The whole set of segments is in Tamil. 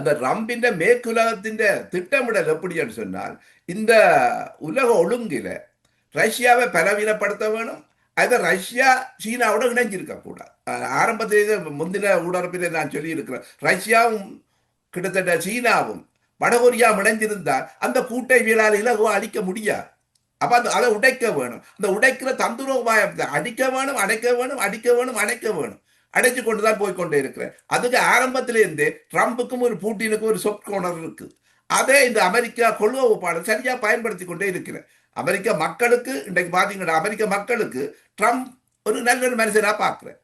அந்த ரம்பிന്റെ மேற்குலகத்தின் திட்டமிடல் எப்படின்னு சொன்னால் இந்த உலக ஒழுங்கில ரஷ்யாவை பலவீனப்படுத்த வேணும். அதை ரஷ்யா சீனாவோட இணைஞ்சிருக்க கூடாது. ஆரம்பத்திலே முந்தின ஊடரப்பிலே நான் சொல்லியிருக்கிறேன். ரஷ்யாவும் கிட்டத்தட்ட சீனாவும் வடகொரியா இணைஞ்சிருந்தால் அந்த கூட்டவியலால் இலகுவா அழிக்க முடியாது. அப்ப அந்த அதை உடைக்க வேணும். அந்த உடைக்கிற தந்துர அடிக்க வேணும் அடைக்க வேணும் அடிக்க வேணும் அடைக்க வேணும். அடைச்சு கொண்டுதான் போய்கொண்டே இருக்கிறேன். அதுக்கு ஆரம்பத்திலே இருந்தே ட்ரம்புக்கும் ஒரு பூட்டினுக்கும் ஒரு சொப்ட் கோணர் இருக்கு. அதே இந்த அமெரிக்கா கொள்கை ஒப்பாளர் சரியா பயன்படுத்தி கொண்டே இருக்கிறேன். அமெரிக்க மக்களுக்கு இன்றைக்கு பாத்தீங்கன்னா அமெரிக்க மக்களுக்கு ட்ரம்ப் ஒரு நல்ல ஒரு மனுஷனா பாக்குறேன்.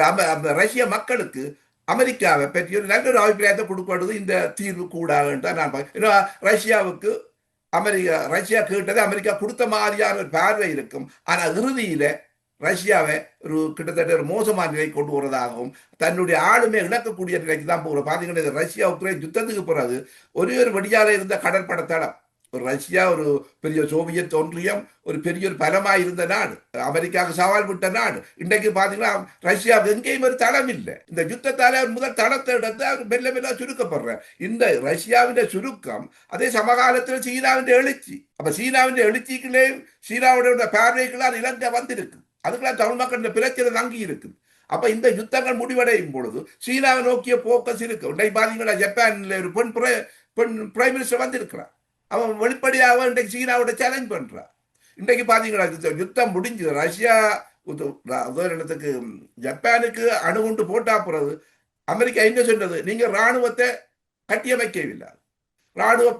அம- ரஷ்ய மக்களுக்கு அமெரிக்காவை பற்றி ஒரு நல்ல ஒரு அபிப்பிராயத்தை கொடுக்கப்படுது இந்த தீர்வு கூடாதுன்னு தான் நான் பார்க்கிறேன். ரஷ்யாவுக்கு அமெரிக்கா ரஷ்யா கேட்டது அமெரிக்கா கொடுத்த மாதிரியான ஒரு பார்வை இருக்கும். ஆனா இறுதியில ரஷ்யாவை ஒரு கிட்டத்தட்ட ஒரு மோசமான நிலை கொண்டு வரதாகவும் தன்னுடைய ஆளுமை இழக்கக்கூடிய நிலைக்கு தான் போகிற பார்த்தீங்கன்னா இது. ரஷ்யா உக்ரைன் யுத்தத்துக்கு பிறகு ஒரே ஒரு வழியால இருந்த கடற்படை தளம். ஒரு ரஷ்யா ஒரு பெரிய சோவியத் ஒன்றியம் ஒரு பெரிய ஒரு பலமாக இருந்த நாடு. அமெரிக்காவுக்கு சவால் விட்ட நாடு. இன்றைக்கு பார்த்தீங்கன்னா ரஷ்யா எங்கேயும் ஒரு தளம் இல்லை. இந்த யுத்தத்தால அவர் முதல் தளத்தை எடுத்து அவர் மெல்ல மெல்ல சுருக்கப்படுற இந்த ரஷ்யாவின் சுருக்கம் அதே சமகாலத்தில் சீனாவின் எழுச்சி. அப்ப சீனாவின் எழுச்சிக்குள்ளே சீனாவுடைய பார்வைகளால் இலங்கை வந்திருக்கு. அதுக்கெல்லாம் தமிழ் மக்கள் பிரச்சனை தங்கி இருக்குது. அப்ப இந்த யுத்தங்கள் முடிவடையும் பொழுது சீனாவை நோக்கிய போக்கஸ் இருக்கு. இன்றைக்கு பாத்தீங்கன்னா ஜப்பான்ல ஒரு பெண் பெண் பிரைம் மினிஸ்டர் வந்திருக்கிறார். அவன் வெளிப்படையாக இன்றைக்கு சீனாவோட சேலஞ்ச் பண்றான். இன்றைக்கு பாத்தீங்கன்னா யுத்தம் முடிஞ்சு ரஷ்யா உத- உதாரணத்துக்கு ஜப்பானுக்கு அணுகுண்டு போட்டா போறது அமெரிக்கா என்ன சொன்னது நீங்க ராணுவத்தை கட்டியமைக்கவில்லை. ராணுவ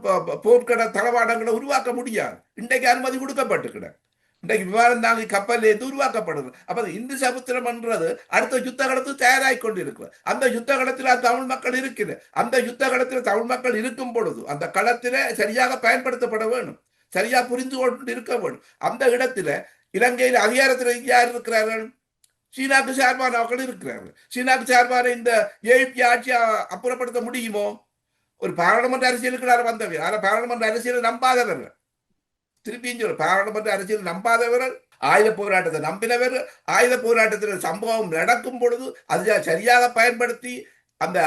போர்க்கட தளவாடங்களை உருவாக்க முடியாது. இன்றைக்கு அனுமதி கொடுக்கப்பட்டுக்கிட்டேன் இன்றைக்கு விமானம் தாங்கி கப்பல் இருந்து உருவாக்கப்படுது அப்ப இந்து சமுத்திரம் என்றது அடுத்த யுத்த காலத்துக்கு தயாராகி கொண்டிருக்கிறது. அந்த யுத்த கடத்தில் தமிழ் மக்கள் இருக்குது அந்த யுத்த கடத்தில் தமிழ் மக்கள் இருக்கும் பொழுது அந்த களத்தில சரியாக பயன்படுத்தப்பட வேணும் சரியா புரிந்து கொண்டு இருக்க வேணும் அந்த இடத்துல இலங்கையில் அதிகாரத்தில் யார் இருக்கிறார்கள்? சீனாக்கு சார்பானவர்கள் இருக்கிறார்கள். சீனாக்கு சார்பான இந்த ஏபி ஆட்சி அப்புறப்படுத்த முடியுமோ? ஒரு பாராளுமன்ற அரசியலுக்கு வந்தவர் ஆனால் பாராளுமன்ற அரசியலை நம்பாதவர்கள். திருப்பியும் சொல்ல பாராளுமன்ற அரசியல் நம்பாதவர்கள் ஆயுத போராட்டத்தை நம்பினவர் ஆயுத போராட்டத்தில் சம்பவம் நடக்கும் பொழுது அதை சரியாக பயன்படுத்தி அந்த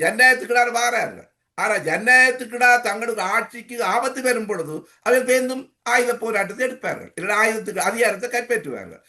ஜனநாயகத்துக்கிடார் வாரார்கள். ஆனால் ஜனநாயகத்துக்கிடா தங்களுக்கு ஆட்சிக்கு ஆபத்து வரும் பொழுது அவர் பேருந்தும் ஆயுத போராட்டத்தை எடுப்பார்கள். இல்லை ஆயுதத்துக்கு அதிகாரத்தை கைப்பற்றுவார்கள்.